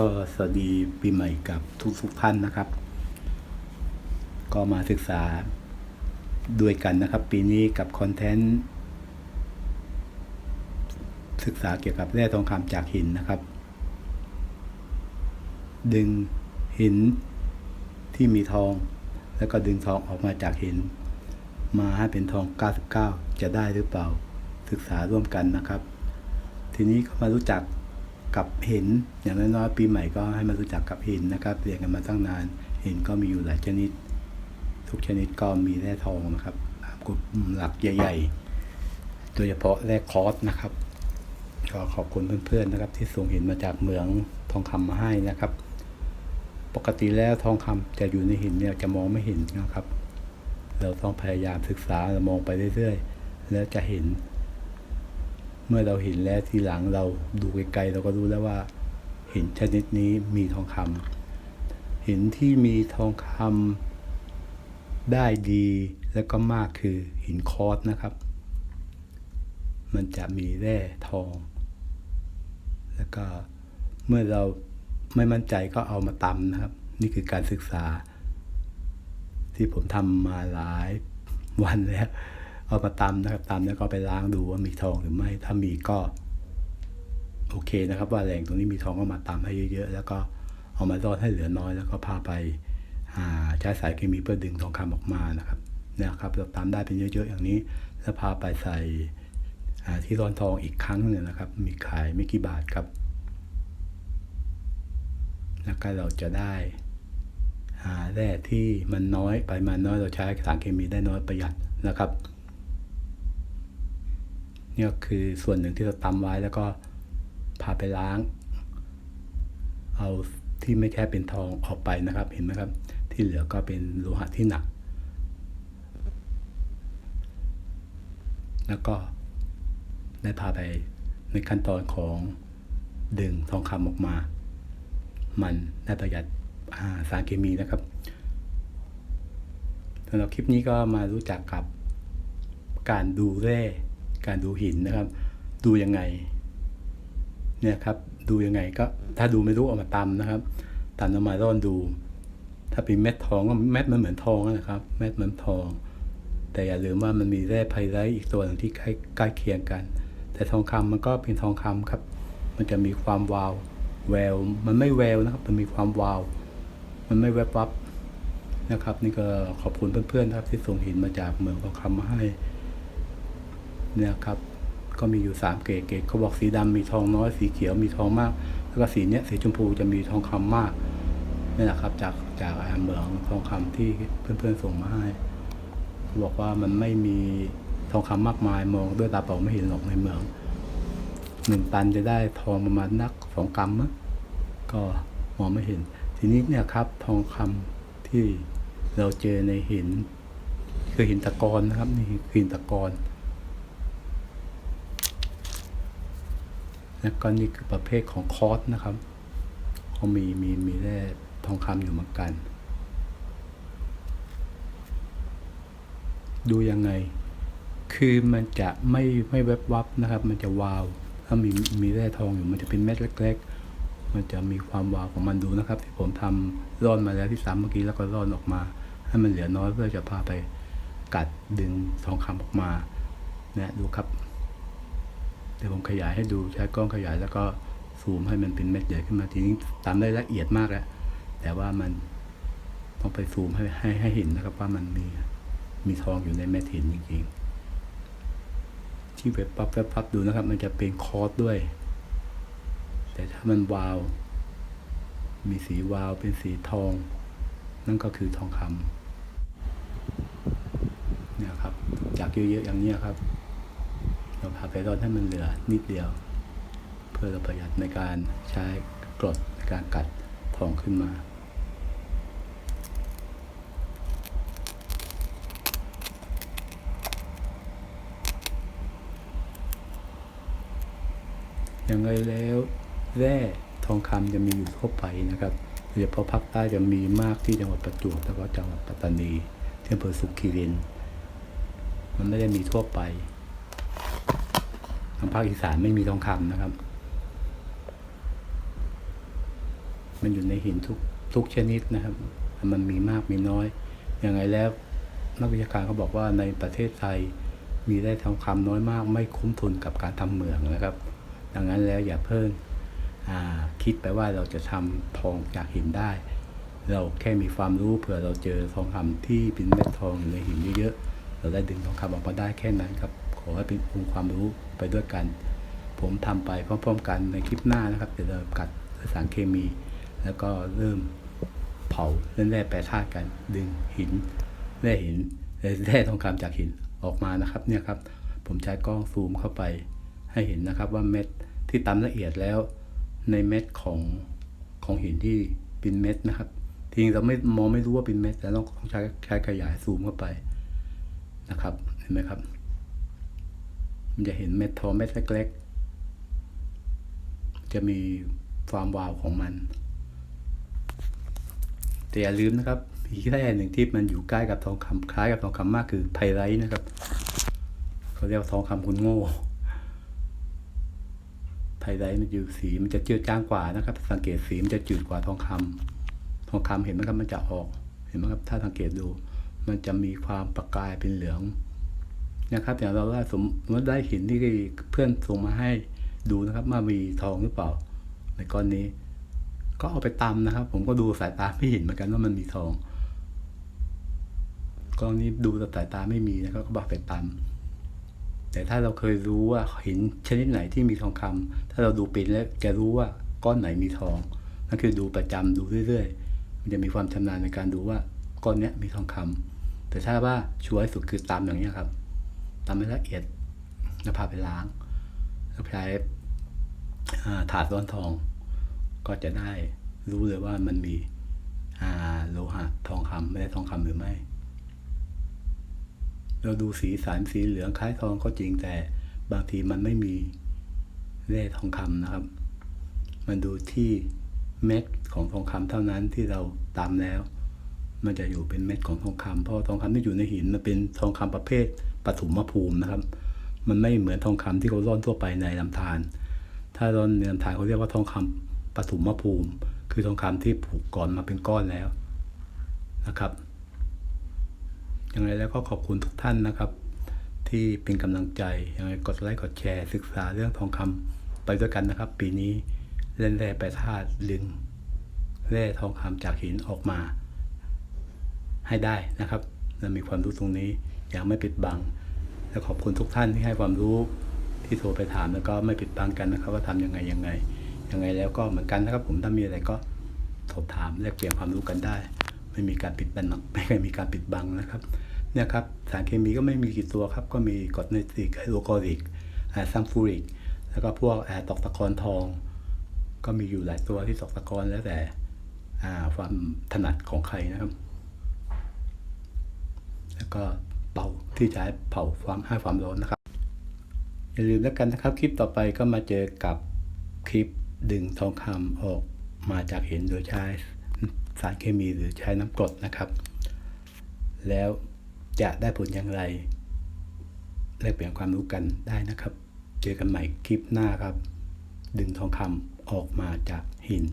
ก็สวัสดีปีใหม่กับทุกทุกท่านนะครับ ก็มาศึกษาด้วยกันนะครับ ปีนี้กับคอนเทนต์ศึกษาเกี่ยวกับแร่ทองคำจากหินนะครับ ดึงหินที่มีทอง แล้วก็ดึงทองออกมาจากหิน มาให้เป็นทอง 99 จะได้หรือเปล่า ศึกษาร่วมกันนะครับ ทีนี้ก็มารู้จัก กับหินอย่างน้อยๆปีใหม่ก็ให้มารู้จักกับหินนะครับเรียนกันมาตั้งนานหินก็มีอยู่หลายชนิด ทุกชนิดก็มีแร่ทองนะครับตามกลุ่มหลักใหญ่ๆ โดยเฉพาะแร่คอร์สนะครับก็ขอบคุณเพื่อนๆนะครับ ที่ส่งหินมาจากเหมืองทองคำมาให้นะครับ ปกติแล้วทองคำจะอยู่ในหินเนี่ยจะมองไม่เห็นนะครับ เราต้องพยายามศึกษาเรามองไปเรื่อยๆ แล้วจะเห็น เมื่อเราเห็นแล้วทีหลังเราดูไกลๆเราก็รู้แล้วว่า หินชนิดนี้มีทองคำหินที่มีทองคำได้ดีแล้วก็มากคือหินคอร์สนะครับ มันจะมีแร่ทอง แล้วก็เมื่อเราไม่มั่นใจก็เอามาตำนะครับ นี่คือการศึกษา ที่ผมทำมาหลายวันแล้ว เอามาตำนะครับตำแล้วก็ไปล้างดูว่ามีทองหรือไม่ ถ้ามีก็โอเคนะครับ ว่าแหล่งตรงนี้มีทองก็มาตำให้เยอะๆแล้วก็เอามาทอดให้เหลือน้อยแล้วก็พาไปหาใช้สายเคมีเพื่อดึงทองคำออกมานะครับเนี่ยครับเราตำได้เป็นเยอะๆอย่างนี้ แล้วพาไปใส่ที่ร้อนทองอีกครั้งหนึงนะครับ มีขายไม่กี่บาทครับ แล้วก็เราจะได้หาแร่ที่มันน้อยไปมาณน้อยเราใช้สารเคมีได้น้อยประหยัดนะครับ นี่ก็คือส่วนหนึ่งที่เราตำไว้แล้วก็พาไปล้าง เอาที่ไม่แค่เป็นทองออกไปนะครับ เห็นไหมครับ ที่เหลือก็เป็นโลหะที่หนัก แล้วก็ได้พาไปในขั้นตอนของดึงทองคำออกมา มันได้ประหยัดาสารเคมีนะครับสำหรับคลิปนี้ก็มารู้จักกับการดูแร่ การดูหินนะครับ ดูยังไงเนี่ยครับดูยังไงก็ถ้าดูไม่รู้เอามาตำนะครับตำแล้วมาร่อนดู ถ้าเป็นเม็ดทองก็เม็ดมันเหมือนทองนะครับเม็ดเหมือนทอง แต่อย่าลืมว่ามันมีแร่ไพไลท์อีกตัวหนึ่งที่ใกล้ใกล้เคียงกัน แต่ทองคำมันก็เป็นทองคำครับ มันจะมีความวาวแววมันไม่แววนะครับ มันมีความวาว มันไม่แวบวับนะครับ นี่ก็ขอบคุณเพื่อนๆนะครับที่ส่งหินมาจากเมืองทองคำมาให้ เนี่ยครับ ก็มีอยู่สามเกรดเกรดเขาบอกสีดำมีทองน้อยสีเขียวมีทองมาก แล้วก็สีเนี้ยสีชมพูจะมีทองคำมากนี่แหละครับ จากจากอ่าเมืองทองคำที่เพื่อนๆส่งมาให้เขาบอกว่ามันไม่มีทองคำมากมายมองด้วยตาเปล่าไม่เห็นหรอกในเมืองหนึ่งตันจะได้ทองประมาณนักสองกรัมมั้งก็มองไม่เห็น ทีนี้เนี่ยครับ ทองคำที่เราเจอในหิน คือหินตะกอนนะครับ นี่คือหินตะกอน และก็นี่คือประเภทของคอร์สนะครับเขามีมีมีแร่ทองคำอยู่เหมือนกัน ดูยังไง คือมันจะไม่ไม่แวบวับนะครับ มันจะวาว ถ้ามีมีแร่ทองอยู่มันจะเป็นเม็ดเล็ก ๆ มันจะมีความวาวของมันดูนะครับ ที่ผมทำร่อนมาแล้วที่สามเมื่อกี้แล้วก็ร่อนออกมา ให้มันเหลือน้อยเพื่อจะพาไปกัดดึงทองคำออกมาเนี่ยดูครับ เดี๋ยวผมขยายให้ดูใช้กล้องขยายแล้วก็ซูมให้มันเป็นเม็ดใหญ่ขึ้นมาทีนี้ตามได้ละเอียดมากแล้ว แต่ว่ามันต้องไปซูมให้ให้ให้เห็นนะครับว่ามันมีมีทองอยู่ในเม็ดหินจริงๆ ที่เว็บปั๊บเว็บปั๊บดูนะครับ มันจะเป็นคอร์สด้วย แต่ถ้ามันวาว มีสีวาวเป็นสีทอง นั่นก็คือทองคำเนี่ยครับ จากเยอะๆอย่างนี้ครับ เราพาไปร่อนให้มันเหลือนิดเดียว เพื่อเราประหยัดในการใช้กรดในการกัดทองขึ้นมาอย่างไรแล้วแร่ทองคำจะมีอยู่ทั่วไปนะครับโดยเฉพาะภาคใต้จะมีมากที่จังหวัดประจวบแล้วก็จังหวัดปัตตานีที่อำเภอสุขีริน มันไม่ได้มีทั่วไป ทางภาคอีสานไม่มีทองคำนะครับ มันอยู่ในหินทุกทุกชนิดนะครับ มันมีมากมีน้อยยังไงแล้วนักวิชาการเขาบอกว่าในประเทศไทยมีได้ทองคำน้อยมาก ไม่คุ้มทุนกับการทำเหมืองนะครับ ดังนั้นแล้วอย่าเพิ่งคิดไปว่าเราจะทำทองจากหินได้ เราแค่มีความรู้เผื่อเราเจอทองคำที่เป็นเม็ดทองในหินเยอะๆเราได้ดึงทองคำออกมาได้แค่นั้นครับ ขอให้เป็นองค์ความรู้ไปด้วยกัน ผมทำไปพร้อมๆ กันในคลิปหน้านะครับเดี๋ยวเรากัดสารเคมี แล้วก็เริ่มเผาเล่นแร่แปรธาตุกัน ดึงหินแร่หินแร่ทองคำจากหินออกมานะครับเนี่ยครับ ผมใช้กล้องซูมเข้าไปให้เห็นนะครับว่าเม็ดที่ตำละเอียดแล้ว ในเม็ดของของหินที่เป็นเม็ดนะครับทีนี้เราไม่มองไม่รู้ว่าเป็นเม็ดแต่ต้องต้องใช้ใช้ขยายซูมเข้าไปนะครับเห็นไหมครับ มันจะเห็นเม็ดทองเม็ดเล็กๆ จะมีความวาวของมัน แต่อย่าลืมนะครับ อีกแร่หนึ่งที่มันอยู่ใกล้กับทองคำคล้ายกับทองคำมากคือไพไรท์นะครับเขาเรียกทองคำคุณโง่ไพไรท์มันอยู่สีมันจะเจือจางกว่านะครับ สังเกตสีมันจะจืดกว่าทองคำทองคำเห็นไหมครับมันจะออกเห็นไหมครับถ้าสังเกตดู มันจะมีความประกายเป็นเหลือง นะครับอย่างเราว่าสมมติได้หินที่เพื่อนส่งมาให้ดูนะครับว่ามีทองหรือเปล่า ในก้อนนี้ ก็เอาไปตำนะครับ ผมก็ดูสายตาไม่เห็นเหมือนกันว่ามันมีทองก้อนนี้ดูแต่สายตาไม่มีนะครับก็บอกไปตำแต่ถ้าเราเคยรู้ว่าหินชนิดไหนที่มีทองคำถ้าเราดูเป็นแล้วจะรู้ว่าก้อนไหนมีทองนั่นคือดูประจำดูเรื่อยๆ มันจะมีความชำนาญในการดูว่าก้อนเนี้ยมีทองคำแต่ถ้าว่าชัวร์ที่สุดคือตำอย่างนี้ครับ ทำให้ละเอียดแล้วพาไปล้างแล้วใช้ถาดร้อนทอง ก็จะได้รู้เลยว่ามันมีโลหะทองคำไม่ได้ทองคำหรือไม่ เราดูสีสันสีเหลืองคล้ายทองก็จริงแต่บางทีมันไม่มีแร่ทองคำนะครับ มันดูที่เม็ดของทองคำเท่านั้นที่เราตามแล้ว มันจะอยู่เป็นเม็ดของทองคำเพราะทองคำที่อยู่ในหินมันเป็นทองคำประเภท ปฐมภูมินะครับ มันไม่เหมือนทองคำที่เขาร่อนทั่วไปในลำธารถ้าร่อนในลำธารเขาเรียกว่าทองคำปฐมภูมิ คือทองคำที่ผูกก่อนมาเป็นก้อนแล้วนะครับยังไงแล้วก็ขอบคุณทุกท่านนะครับ ที่เป็นกำลังใจยังไงกดไลค์กดแชร์ ศึกษาเรื่องทองคำไปด้วยกันนะครับ ปีนี้เล่นแร่แปรธาตุลึงแร่ทองคำจากหินออกมา ให้ได้นะครับเรามีความรู้ตรงนี้ อย่างไม่ปิดบัง และขอบคุณทุกท่านที่ให้ความรู้ที่โทรไปถามแล้วก็ไม่ปิดบังกันนะครับ ว่าทำยังไงยังไงยังไงแล้วก็เหมือนกันนะครับผมถ้ามีอะไรก็สอบถามแลกเปลี่ยนความรู้กันได้ ไม่มีการปิดบังไม่เคยมีการปิดบังนะครับเนี่ยครับสารเคมีก็ไม่มีกี่ตัวครับ ก็มีกรดไนตริกไฮโดรคลอริกซัมฟูริก แล้วก็พวกตอกตะกอนทอง ก็มีอยู่หลายตัวที่ตอกตะกอนแล้วแต่ความถนัดของใครนะครับ แล้วก็ เป่าที่จะให้เผาความให้ความร้อนนะครับ อย่าลืมแล้วกันนะครับ คลิปต่อไปก็มาเจอกับคลิปดึงทองคำออกมาจากหินโดยใช้สารเคมีหรือใช้น้ำกรดนะครับ แล้วจะได้ผลอย่างไรแลกเปลี่ยนความรู้กันได้นะครับ เจอกันใหม่คลิปหน้าครับ ดึงทองคำออกมาจากหิน